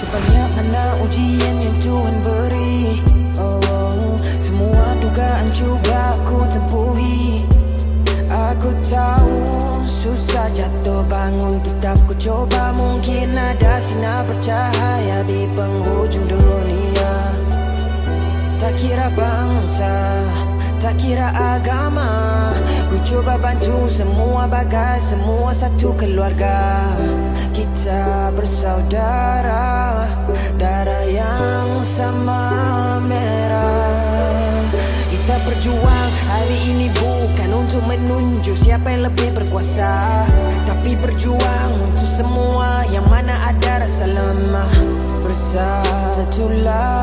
Sebanyak mana ujian yang Tuhan beri. Oh, Semua dugaan cuba ku tempuhi. Aku tahu susah jatuh bangun Tetap ku coba. Mungkin ada sinar bercahaya Di penghujung dunia. Tak kira bangsa Tak kira agama. Ku cuba bantu semua bagai Semua satu keluarga. Kita bersaudara sama merah. Kita berjuang hari ini bukan untuk menunjuk Siapa yang lebih berkuasa Tapi berjuang untuk semua Yang mana ada rasa lemah Bersatulah